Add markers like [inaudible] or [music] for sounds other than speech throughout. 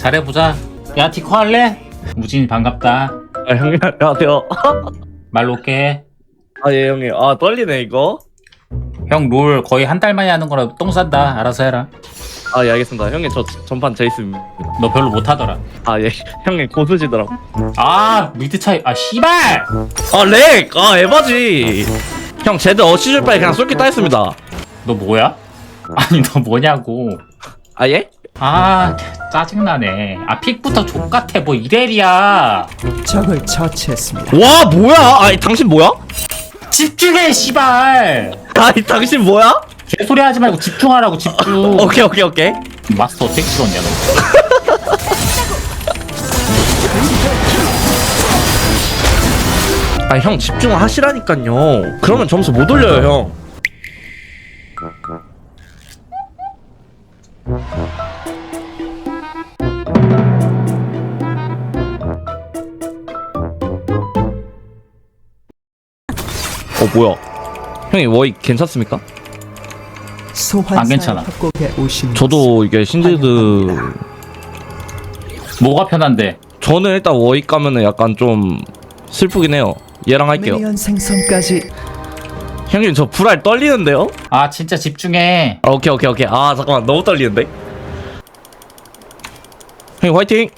잘해보자. 야, 티코 할래? 무진이 반갑다. 아 형님 안녕하세요. [laughs] 말로 올게. 아 예 형님. 아 떨리네 이거. 형 롤 거의 한 달 만에 하는 거라 똥 싼다. 알아서 해라. 아 예 알겠습니다. 형님 저 전판 제이스입니다. 너 별로 못하더라. 아 예. [laughs] 형님 고수지더라고. 아, 미드 차이. 아, 씨발! 아 렉. 아 에바지. 형 제드 어시줄 바에 그냥 쏠기 따했습니다. 너 뭐야? 아니, 너 뭐냐고. 아 예? 아, 짜증나네. 아, 픽부터 족같아. 뭐 이래리야. 적을 처치했습니다. 와 뭐야? 아니 당신 뭐야? 집중해, 씨발! 아니 당신 뭐야? 개소리 하지 말고 집중하라고, 집중. [laughs] 오케이 오케이 오케이. 마스터 어떻게 찍었냐, 너. 아형 집중하시라니까요. 그러면 점수 못 올려요 형. 뭐야? 형님 워이 괜찮습니까? 안 괜찮아. 저도 이게 신제드 뭐가 편한데? 저는 일단 워이 가면은 약간 좀 슬프긴 해요. 얘랑 할게요. 미니언 생성까지 형님 저 불알 떨리는데요? 아, 진짜 집중해. 아 오케이 오케이 오케이. 아 잠깐만 너무 떨리는데? 형님 화이팅!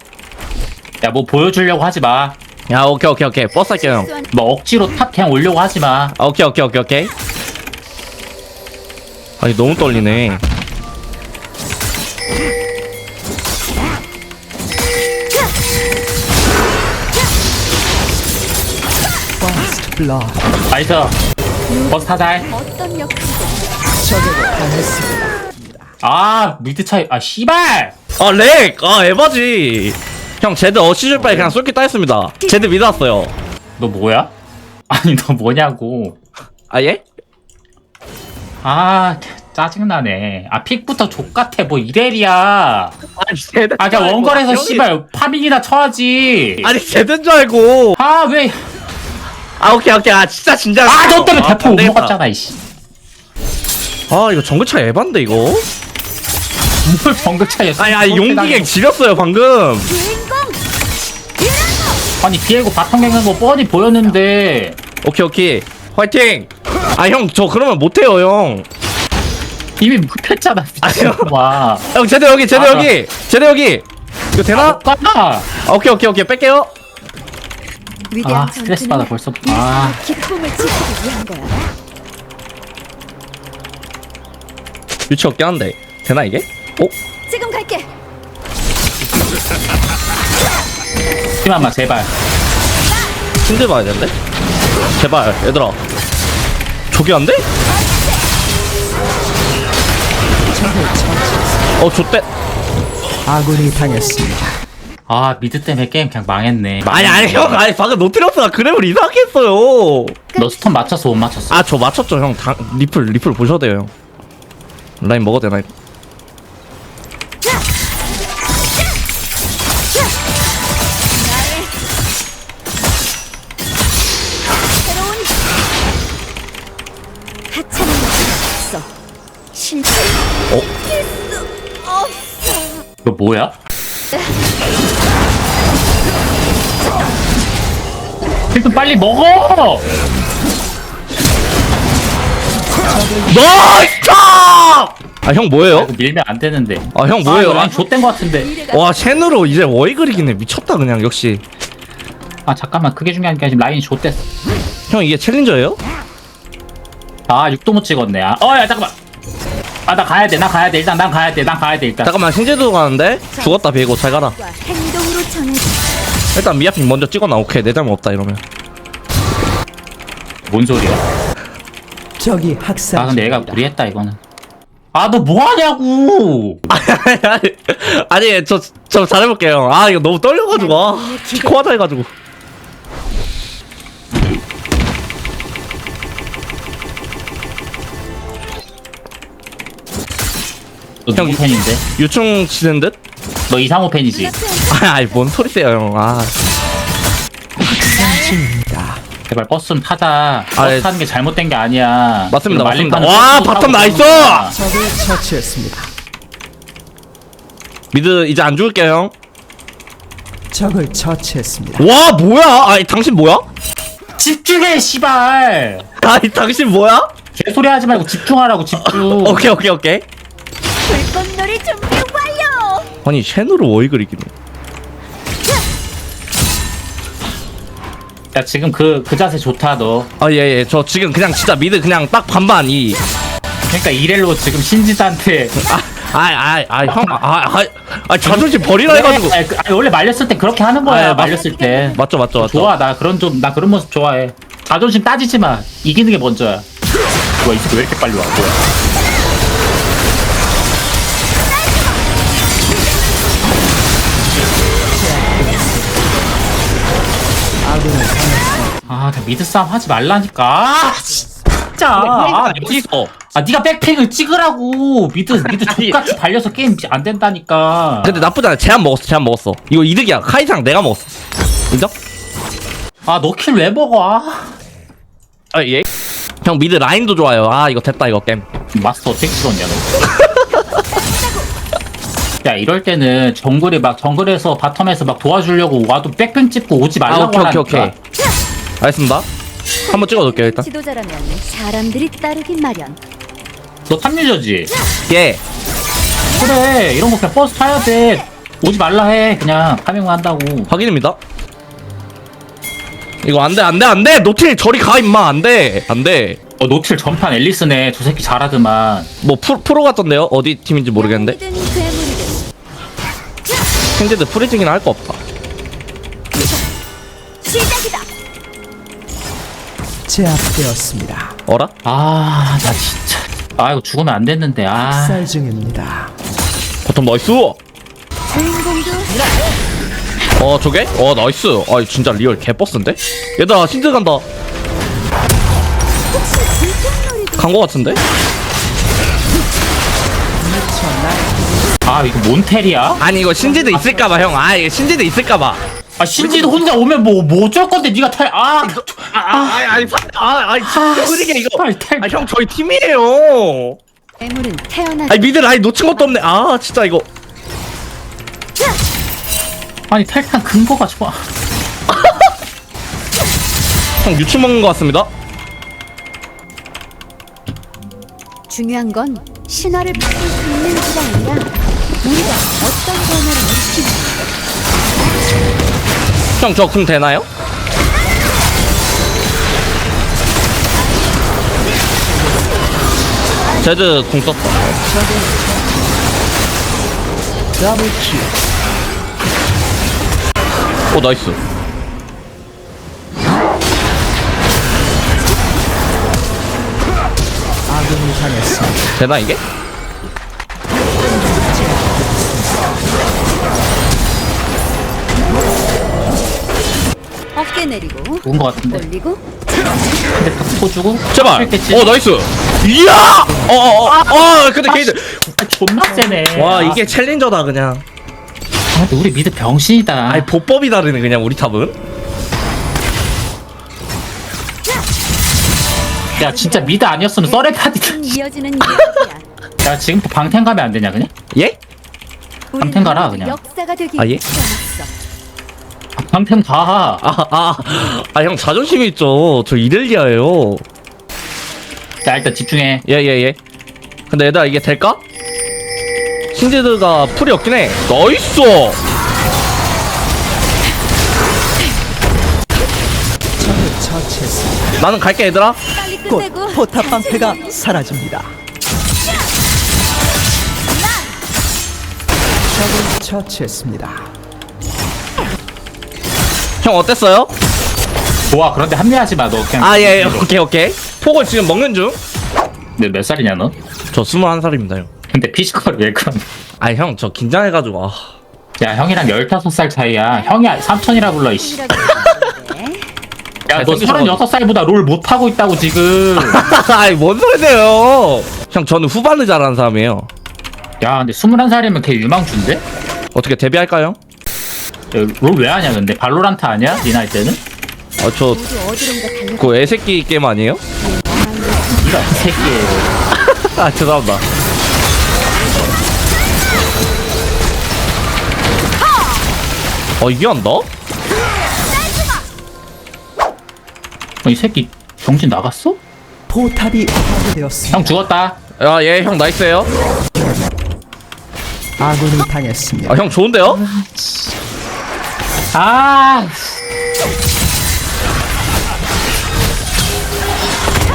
야, 뭐 보여주려고 하지 마. 야 오케이 오케이 오케이 버스 할게요 형. 뭐 억지로 탑 그냥 올려고 하지 마. 아 오케이 오케이 오케이 오케이. 아니 너무 떨리네. 나이스. 버스 타자. 어떤 당했습니다. 아, 미드 차이. 아, 씨발! 아 렉! 아 에바지. 형 제드 어시줄 바에 그냥 쏠기 따했습니다. 제드 왔어요. 너 뭐야? [laughs] 아니, 너 뭐냐고. 아 예? 아, 짜증나네. 아, 픽부터 족같아. 뭐 이래리야. 아니 제드. 아, 그냥 원거리에서 씨발 파밍이나 쳐야지. 아니 제드인 줄 알고. 아, 왜. 아 오케이 오케이 아 진짜 진짜. 아, 너 때문에 대포 못. 먹었잖아, 이씨. 아 이거 정글차 에반데 이거. 뭘 정글 차이야. 아니 아니 용기객 지렸어요 방금. 아니, 비에고 바텀 갱는 거 뻔히 보였는데. 오케이 오케이 화이팅. 아 형 저 그러면 못해요 형. 이미 흡했잖아. 아니요. 와. [laughs] 형 제드 여기 제드 아, 여기 제드 여기. 이거 되나? 가! 아, 오케이 오케이 오케이 뺄게요. 아, 스트레스 받아, 벌써. 아. 인생의 기쁨을 지키기 위한 거야. 유치 없긴 한데 되나 이게? 어? 지금 갈게. 팀한마 제발. 힘들 봐야 되는데? 제발 얘들아 저기 안 돼? 어 좋대 아군이 당했습니다. 아, 미드 때문에 게임 그냥 망했네. 아니 아니 형 아니 방금 노트리어스가 그랩을 이상하게 했어요 너 스톤 맞췄어, 못 맞췄어? 아 저 맞췄죠 형 당, 리플 리플 보셔야 돼요 형 라인 먹어도 되나 이거 너 뭐야? 힐좀 빨리 먹어! 나이스 아 형 뭐예요? 이거 밀면 안 되는데. 아 형 뭐예요? 아, 좆된 거 같은데. 와 쉔으로 이제 워이 그리기네 미쳤다 그냥 역시 아, 잠깐만. 그게 중요한 게 아니라 지금 라인이 좆됐어. 형 이게 챌린저예요? 아, 6도 못 찍었네. 아, 어, 야, 잠깐만. 아, 나 가야 돼. 나 가야 돼. 일단 난 가야 돼. 난 가야 돼. 일단. 잠깐만 신제도 가는데 죽었다 비고 잘 가라 행동으로 전해. 일단 미아핑 먼저 찍어놔 오케이 내 잘못 없다 이러면 뭔 소리야? 적이 학살. 아, 근데 얘가 무리했다, 이거는. 아, 너 뭐 하냐고! [laughs] 아니 아니 저, 저 잘해볼게요 아 이거 너무 떨려가지고 아 피코하다 해가지고 너 누구 형, 팬인데? 유충 치는 듯? 너 이상호 팬이지? 아, [laughs] 아니 뭔 소리세요 형아 중입니다. 제발 버스 좀 타자. 버스 아, 예. 타는 게 잘못된 게 아니야. 맞습니다, 말린 맞습니다. 판은 와, 버스 타고 바텀 나이스! 적을 처치했습니다. 미드 이제 안 죽을게요 형 적을 처치했습니다. 와 뭐야 아니 당신 뭐야? 집중해 씨발 아니 당신 뭐야? 개소리 하지 말고 집중하라고 집중 [laughs] 오케이 오케이 오케이. 아니 쉔으로 워이 그리기는 야 지금 그 그 자세 좋다 너. 아예예. 저 지금 그냥 진짜 미드 그냥 딱 반반 이. 그러니까 이렐로 지금 신지한테. 아아아형아아 아, 자존심 버리라 해가지고. 아니, 그- 아니, 원래 말렸을 때 그렇게 하는 거야 아, 맞- 말렸을 때. 맞죠 맞죠 맞죠. 좋아 나 그런 좀 나 그런 모습 좋아해. 자존심 따지지 마. 이기는 게 먼저야. 뭐야 이 새끼 왜 이렇게 빨리 와? 뭐야 미드 싸움 하지 말라니까. 아, 진짜. 아, 어디 있어? 아, 네가 백팩을 찍으라고. 미드 [laughs] 미드. 족같이 달려서 게임 안 된다니까. 근데 나쁘지 않아 제한 먹었어 제한 먹었어 이거 이득이야 카이상 내가 먹었어 인정? 아, 너 킬 왜 먹어? 아. 아 예 형 미드 라인도 좋아요 아 이거 됐다 이거 게임 마스터 어떻게 찍었냐, 너. [laughs] 야, 이럴 때는 정글이 막 정글에서 바텀에서 막 도와주려고 와도 백팩 찍고 오지 아 말라고 오케이 오케이 하라니까. 오케이 알겠습니다 한번 찍어둘게요 일단 지도자라면 사람들이 따르긴 마련. 너 탑유저지? 예 그래, 이런 거 그냥 버스 타야 돼. 오지 말라 해. 그냥 파밍만 한다고. 확인입니다 이거 안 돼 안 돼 안 돼 노틸 저리 가 임마 안 돼 안 돼 어, 노틸 전판 앨리스네. 저 새끼 잘하더만. 뭐 프로, 프로 같던데요 어디 팀인지 모르겠는데 양이든 괴물이든 캔디드 프리징이나 할 거 없다 시작이다. 제압되었습니다. 어라? 아, 나 진짜. 아, 이거 죽으면 안 됐는데. 아. 학살 중입니다. 버텀 나이스 어 저게? 어 나이스 아 진짜 리얼 개버스인데? 얘들아 신드 간다 간 거 같은데? 아, 이거 몬텔이야? 아니 이거 신지드 있을까봐 형 아 이거 신지드 있을까봐 아, 신지도 혼자 오면 뭐, 뭐 어쩔 건데, 니가 탈, 아. 아 아니 아니 아 아니 흐리게 이거 탈, 탈. 아 형 저희 팀이에요 괴물은 태어나. 아니 미드 라인 놓친 것도 없네 아 진짜 이거 아니, 탈탄 근거가 좋아. [laughs] 형 유추 먹는 거 같습니다 중요한 건 신화를 바꿀 수 있는지가 아니라 우리가 어떤 변화를 일으키는지. 형 저 궁 되나요? 제드 궁 썼다. 오 나이스. 되나 이게? 내리고 좋은 거 같은데. 올리고 근데 또 주고 제발. 어 나이스 이야 어어어 어, 어, 어. 아, 아, 아, 근데 게이드 아, 존나 세네. 와 이게 챌린저다 그냥 아, 근데 우리 미드 병신이다. 아니 보법이 다르네 그냥 우리 탑은 야 진짜 미드 아니었으면 썰레파디. 네, 이어지는 [laughs] 야 지금 방탱 가면 안 되냐 그냥? 예? 방탱 가라, 그냥. 아, 예? 한편 다. 아, 아, 아, 형 자존심이 있죠. 저 이델리아예요. 자, 일단 집중해. 예, 예, 예. 근데 얘들아, 이게 될까? 신제드가 풀이 없긴 해. 나이스! 나는 갈게, 얘들아. 곧 포탑 방패가 사라집니다. 적을 처치했습니다. 형 어땠어요? 좋아, 그런데 합리하지 마, 너 그냥. 아예 예, 오케이 오케이 폭을 지금 먹는 중 너몇 살이냐, 너? 저 21살입니다 형 근데 피지컬 왜 그런. 아니 형 저 긴장해가지고 아. 야, 형이랑 15살 차이야. 형이 삼촌이라 불러, 이씨. 야, 너 잘생기셔가지고. 36살보다 롤 못하고 있다고, 지금. [laughs] 아이 뭔 소리세요 형 저는 후반을 잘하는 사람이에요 야, 근데 21살이면 걔 유망주인데? 어떻게 데뷔할까요? 롤 왜 하냐, 근데? 발로란트 아니야? 니 나이 때는? 아저 모두 어디론가 달려. 그 애새끼 게임 아니에요? 이런 새끼에. [laughs] 아 죄송합니다 어 이게 한다? 어, 이 새끼 정신 나갔어? 포탑이 파괴되었습니다. 형 죽었다. 야얘 형 나이스예요 아군이 당했습니다. 아 형 좋은데요? 아,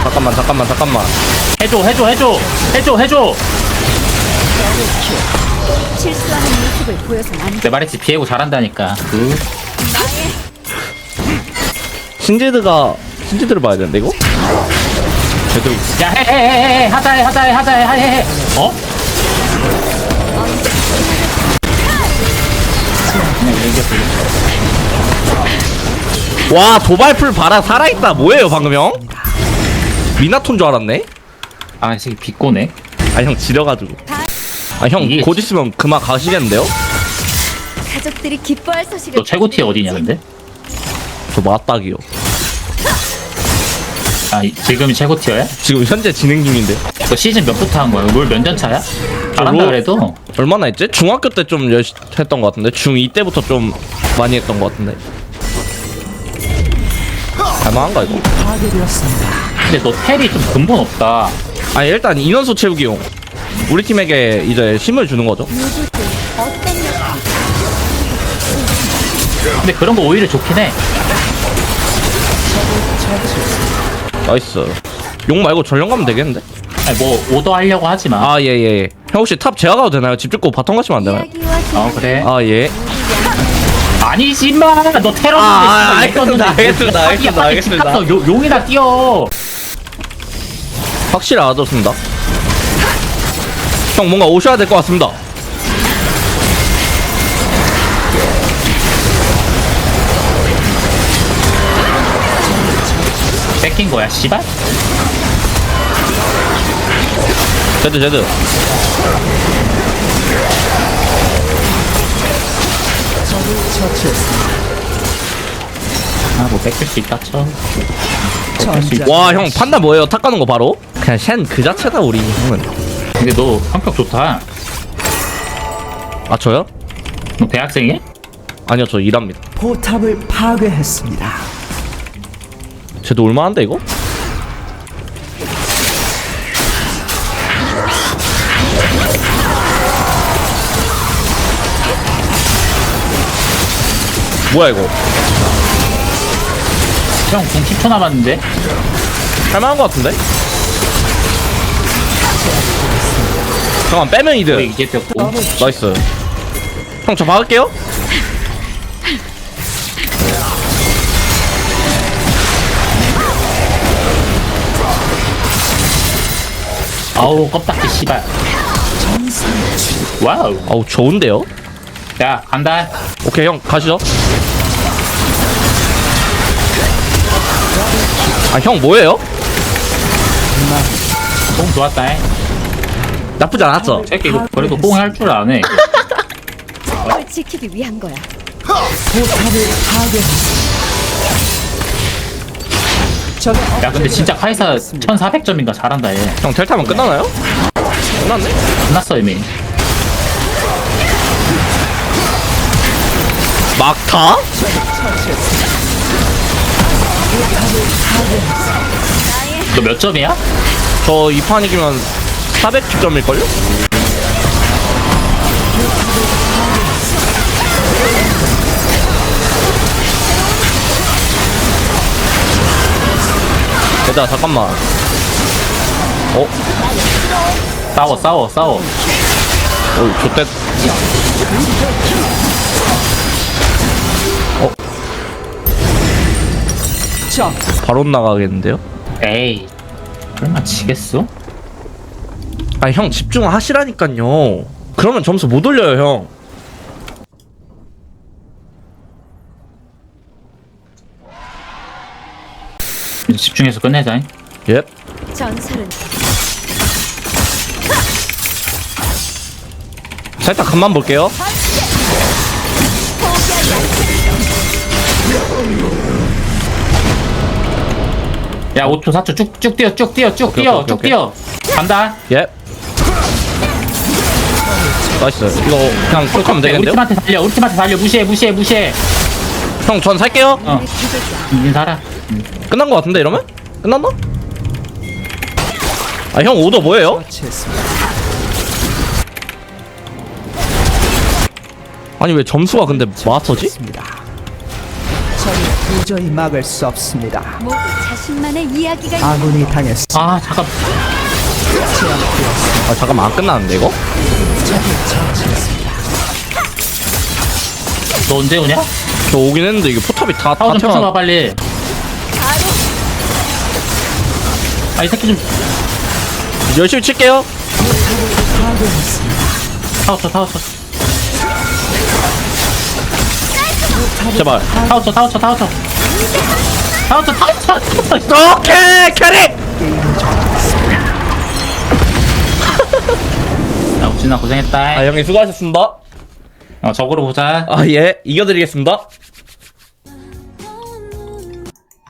잠깐만 잠깐만 잠깐만 해줘, 해줘, 해줘, 해줘, 해줘. 실수하는 모습을 보여선 안 돼. 내 말했지 비에고 잘한다니까. 그 신지드가 신지드를 봐야 되는데 이거? 제대로 야, 해, 해, 해, 해, 해, 하자, 해, 하자, 해, 하자, 해, 해, 해. 어? 와 도발풀 봐라 살아있다 뭐예요 방금 형? 미나톤 줄 알았네? 아, 이 새끼 비꼬네. 아 형 지려가지고 아 형 이게 곧 있으면 그만 가시겠는데요? 가족들이 기뻐할 소식을 너 최고 티어 어디냐, 근데? 저 맞닥이요 아, 이- 지금이 최고 티어야? 지금 현재 진행 중인데 너 시즌 몇부터 한 거야? 롤 몇 년 차야? 잘한다 롤- 그래도. 얼마나 했지? 중학교 때 좀 했던 것 같은데 중2 때부터 좀 많이 했던 것 같은데 갈만한가 이거? 근데 너 텔이 좀 근본 없다. 아니 일단 인원수 채우기용 우리 팀에게 이제 힘을 주는 거죠 근데 그런 거 오히려 좋긴 해. 나이스 용 말고 전령 가면 되겠는데? 아니, 뭐 오더 하려고 하지 마. 아 예예 형 혹시 탑 제가 가도 되나요? 집 짓고 바텀 가시면 안 되나요? 어 그래. 아 예 아니지 마. 너 테러. 아, 아, 알겠습니다, 알겠습니다, 알겠습니다, 알겠습니다. 용, 용이나 뛰어. 확실히 알아들었습니다 형 뭔가 오셔야 될 것 같습니다 뺏긴 거야, 씨발. 제드 제드. 아, 뭐 뺏길 수 있다 쳐. 와형 판단 뭐예요? 탁 가는 거 바로? 그냥 쉔 그 자체다 우리 형은 근데 너 성격 좋다. 아 저요? 너 대학생이야? 아니요 저 일합니다 포탑을 파괴했습니다. 쟤도 올만한데 이거? 뭐야 이거 형, 공 10초 남았는데? 할만한 거 같은데? 잠깐 빼면 왜 이득 됐고. 나이스 형 저 박을게요 아우, 껍딱지 씨발. 와우. 아우 좋은데요? 야, 간다. 오케이 형 가시죠 아 형 뭐예요? 공 좋았다. 해. 나쁘지 않았어 새끼 이거 그래도 뽕할 줄 아네. 걸 지키기 위한 거야. 야, 근데 진짜 카이사 1400점인가 잘한다, 얘. 형 텔타면 끝나나요? 끝났네 끝났어, 이미. 막타? 너 몇 점이야? 저 이 판 이기면 410점일걸요? 얘들아 잠깐만 어? 싸워, 싸워, 싸워. 어이 좆대 적 바로 나가겠는데요? 에이. 얼마 지겠어? 아니 형 집중하시라니깐요 그러면 점수 못 올려요 형 집중해서 끝내자. 예. 전설은 살짝 간만 볼게요 야, 5초, 4초 쭉, 쭉 뛰어, 쭉 뛰어, 쭉 오케이, 뛰어, 오케이, 쭉 오케이. 뛰어. 간다. 예 나이스. 이거 그냥 쭉 하면 우리 되겠는데요? 팀한테 달려 우리 팀한테 달려 무시해 무시해 무시해 형, 전 살게요. 어 인진 살아 끝난 거 같은데, 이러면? 끝났나? 아, 형 오더 뭐예요? 아니, 왜 점수가 근데 마스터지? 도저히 막을 수 없습니다. 모두 자신만의 이야기가 아군이 당했습니다. 아 잠깐 아, 잠깐만, 안 끝났는데, 이거? 너 언제 오냐? 저 오긴 했는데, 이게 포탑이 다, 다 타워 좀 빨리 아 이 새끼 좀 열심히 칠게요. 타워 쳐 제발. 타워 쳐 타워 쳐 타워 쳐 오케이, 캐리! [laughs] 야 우진아 고생했다 아, 형님 수고하셨습니다. 어 적으로 보자 아, 예. 이겨드리겠습니다.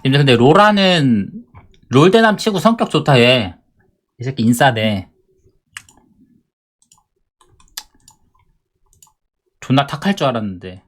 근데 근데 로라는 롤대남 치고 성격 좋다 얘. 이 새끼 인싸네. 존나 탁할 줄 알았는데.